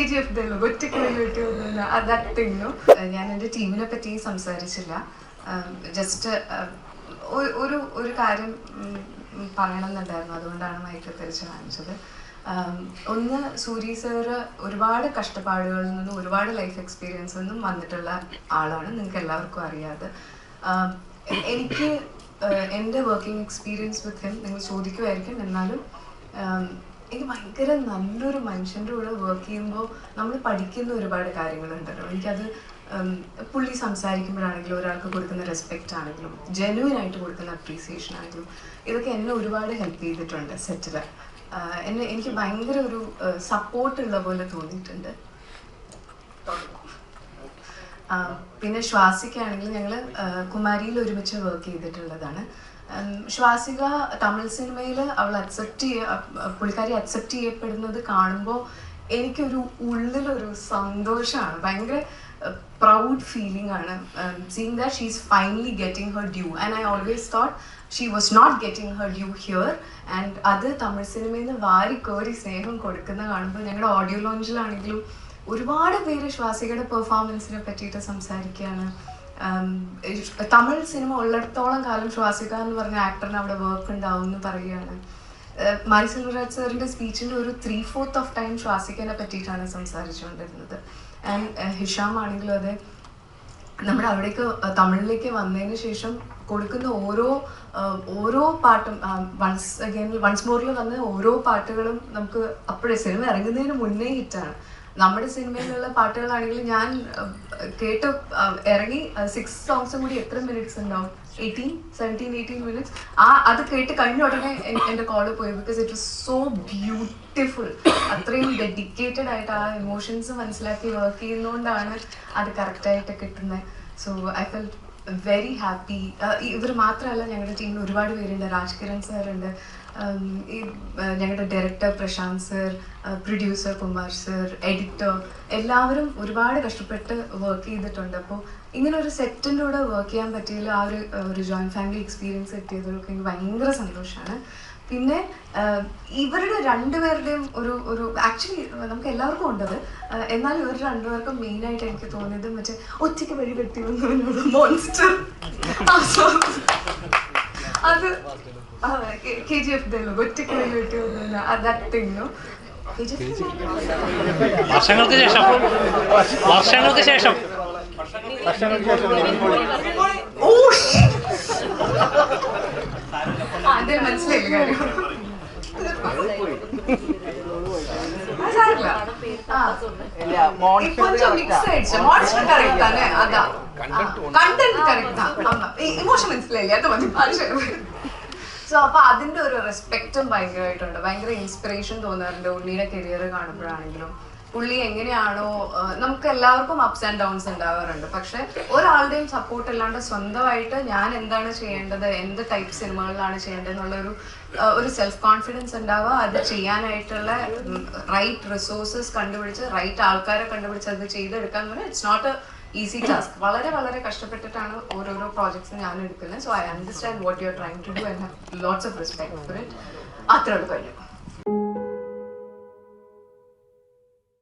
K G F ഡല്ലോ ഒറ്റയ്ക്ക് വേണ്ടി ദാറ്റ് തിങ്ങു ഞാൻ എന്റെ ടീമിനെ പറ്റി സംസാരിച്ചില്ല. ജസ്റ്റ് ഒരു ഒരു കാര്യം പറയണമെന്നുണ്ടായിരുന്നു. അതുകൊണ്ടാണ് മൈക്ക് തിരിച്ച് കാണിച്ചത്. ഒന്ന് സൂരി സാറ് ഒരുപാട് കഷ്ടപ്പാടുകളിൽ നിന്നും ഒരുപാട് ലൈഫ് എക്സ്പീരിയൻസിൽ നിന്നും വന്നിട്ടുള്ള ആളാണ് നിങ്ങൾക്ക് എല്ലാവർക്കും അറിയാതെ. എനിക്ക് എന്റെ വർക്കിംഗ് എക്സ്പീരിയൻസ് വിത്ത് ഹിം നിങ്ങൾ ചോദിക്കുമായിരിക്കും എന്നാലും എനിക്ക് ഭയങ്കര നല്ലൊരു മനുഷ്യന്റെ കൂടെ വർക്ക് ചെയ്യുമ്പോൾ നമ്മൾ പഠിക്കുന്ന ഒരുപാട് കാര്യങ്ങളുണ്ടല്ലോ. എനിക്കത് പുള്ളി സംസാരിക്കുമ്പോഴാണെങ്കിലും ഒരാൾക്ക് കൊടുക്കുന്ന റെസ്പെക്റ്റ് ആണെങ്കിലും ജെന്യൂൻ ആയിട്ട് കൊടുക്കുന്ന അപ്രീസിയേഷൻ ആണെങ്കിലും ഇതൊക്കെ എന്നെ ഒരുപാട് ഹെൽപ്പ് ചെയ്തിട്ടുണ്ട് സെറ്റിൽ എന്നെ എനിക്ക് ഭയങ്കര ഒരു സപ്പോർട്ട് ഉള്ള പോലെ തോന്നിയിട്ടുണ്ട്. പിന്നെ ശ്വാസിക്കാണെങ്കിൽ ഞങ്ങൾ കുമാരിയിൽ ഒരുമിച്ച് വർക്ക് ചെയ്തിട്ടുള്ളതാണ്. ശ്വാസിക തമിഴ് സിനിമയിൽ അവൾ അക്സെപ്റ്റ് ചെയ്യ പുള്ളിക്കാരി അക്സെപ്റ്റ് ചെയ്യപ്പെടുന്നത് കാണുമ്പോൾ എനിക്കൊരു ഉള്ളിലൊരു സന്തോഷമാണ് ഭയങ്കര പ്രൗഡ് ഫീലിംഗ് ആണ്. Seeing that she is finally getting her due and I always thought she was not getting her due here and അത് തമിഴ് സിനിമയിൽ നിന്ന് വാരി കോരി സ്നേഹം കൊടുക്കുന്ന കാണുമ്പോൾ ഞങ്ങളുടെ ഓഡിയോ ലോഞ്ചിലാണെങ്കിലും ഒരുപാട് പേര് ശ്വാസികയുടെ പെർഫോമൻസിനെ പറ്റിയിട്ട് സംസാരിക്കുകയാണ് തമിഴ് സിനിമ ഉള്ളിടത്തോളം കാലം ശ്വാസിക എന്ന് പറഞ്ഞ ആക്ടറിന് അവിടെ വർക്ക് ഉണ്ടാവും എന്ന് പറയുകയാണ്. മാരി സെൽവരാജ് സാറിന്റെ സ്പീച്ചിന്റെ ഒരു ത്രീ ഫോർത്ത് ഓഫ് ടൈം ശ്വാസിക്കാനെ പറ്റിയിട്ടാണ് സംസാരിച്ചുകൊണ്ടിരുന്നത്. ആൻഡ് ഹിഷാം ആണെങ്കിലും അതെ നമ്മുടെ അവിടേക്ക് തമിഴിലേക്ക് വന്നതിന് ശേഷം കൊടുക്കുന്ന ഓരോ ഓരോ പാട്ടും വൺസ് അഗൈൻ വൺസ് മോറിൽ വന്ന ഓരോ പാട്ടുകളും നമുക്ക് അപ്പോഴേ സിനിമ ഇറങ്ങുന്നതിന് മുന്നേ ഹിറ്റാണ് നമ്മുടെ സിനിമയിലുള്ള പാട്ടുകളാണെങ്കിൽ ഞാൻ കേട്ട ഇറങ്ങി സിക്സ് സോങ്സും കൂടി എത്ര മിനിറ്റ്സ് ഉണ്ടാവും? എയ്റ്റീൻ സെവന്റീൻ എയ്റ്റീൻ മിനിറ്റ്സ് ആ അത് കേട്ട് കഴിഞ്ഞ ഉടനെ എൻ- എന്റെ കോൾ പോയി. Because it was so beautiful അത്രയും ഡെഡിക്കേറ്റഡ് ആയിട്ട് ആ ഇമോഷൻസ് മനസ്സിലാക്കി വർക്ക് ചെയ്യുന്നതുകൊണ്ടാണ് അത് കറക്റ്റായിട്ട് കിട്ടുന്നത് so I feel very happy ഇവർ മാത്രമല്ല ഞങ്ങളുടെ ടീമിൽ ഒരുപാട് പേരുണ്ട്. രാജ് കിരൺ സാറുണ്ട് ഈ ഞങ്ങളുടെ director Prashanth sir producer Kumar sir editor എല്ലാവരും ഒരുപാട് കഷ്ടപ്പെട്ട് വർക്ക് ചെയ്തിട്ടുണ്ട്. അപ്പോൾ ഇങ്ങനെ ഒരു സെറ്റിന്റെ കൂടെ വർക്ക് ചെയ്യാൻ പറ്റിയതിൽ ആ ഒരു ഒരു ജോയിന്റ് ഫാമിലി എക്സ്പീരിയൻസ് കിട്ടിയതിലൊക്കെ എനിക്ക് ഭയങ്കര സന്തോഷമാണ് പിന്നെ ഇവരുടെ രണ്ടുപേരുടെയും ഒരു ഒരു ആക്ച്വലി നമുക്ക് എല്ലാവർക്കും ഉണ്ടത്. എന്നാൽ ഇവർ രണ്ടുപേർക്കും മെയിൻ ആയിട്ട് എനിക്ക് തോന്നിയത് മറ്റേ ഒറ്റയ്ക്ക് വഴി വെട്ടി വന്നവനോട് മോൺസ്റ്റർ അത് കെ ജി എഫ് ഡല്ലോ ഒറ്റയ്ക്ക് വഴി വെട്ടി വന്നവന. എഫ് വർഷങ്ങൾക്ക് ശേഷം. വർഷങ്ങൾക്ക് ശേഷം. ഓ അതെ ഇമോഷൻ മനസ്സിലായില്ലേ? അത് മതി സോ അപ്പൊ അതിന്റെ ഒരു റെസ്പെക്റ്റും ഭയങ്കരമായിട്ടുണ്ട്. ഭയങ്കര ഇൻസ്പിറേഷൻ തോന്നാറുണ്ട് ഉണ്ണിയുടെ കരിയർ കാണുമ്പോഴാണെങ്കിലും. പുള്ളി എങ്ങനെയാണോ നമുക്ക് എല്ലാവർക്കും അപ്സ് ആൻഡ് ഡൗൺസ് ഉണ്ടാവാറുണ്ട്. പക്ഷെ ഒരാളുടെയും സപ്പോർട്ട് ഇല്ലാണ്ട് സ്വന്തമായിട്ട് ഞാൻ എന്താണ് ചെയ്യേണ്ടത് എന്ത് ടൈപ്പ് സിനിമകളിലാണ് ചെയ്യേണ്ടത് എന്നുള്ളൊരു ഒരു സെൽഫ് കോൺഫിഡൻസ് ഉണ്ടാവുക. അത് ചെയ്യാനായിട്ടുള്ള റൈറ്റ് റിസോഴ്സസ് കണ്ടുപിടിച്ച് റൈറ്റ് ആൾക്കാരെ കണ്ടുപിടിച്ച് അത് ചെയ്തെടുക്കാൻ പറഞ്ഞാൽ ഇറ്റ്സ് നോട്ട് ഈസി ടാസ്ക് വളരെ വളരെ കഷ്ടപ്പെട്ടിട്ടാണ് ഓരോരോ പ്രോജക്ട്സ് ഞാൻ എടുക്കുന്നത്. So I understand what you are trying to do and have lots of respect for it അത്രയുള്ളൂ കഴിഞ്ഞു.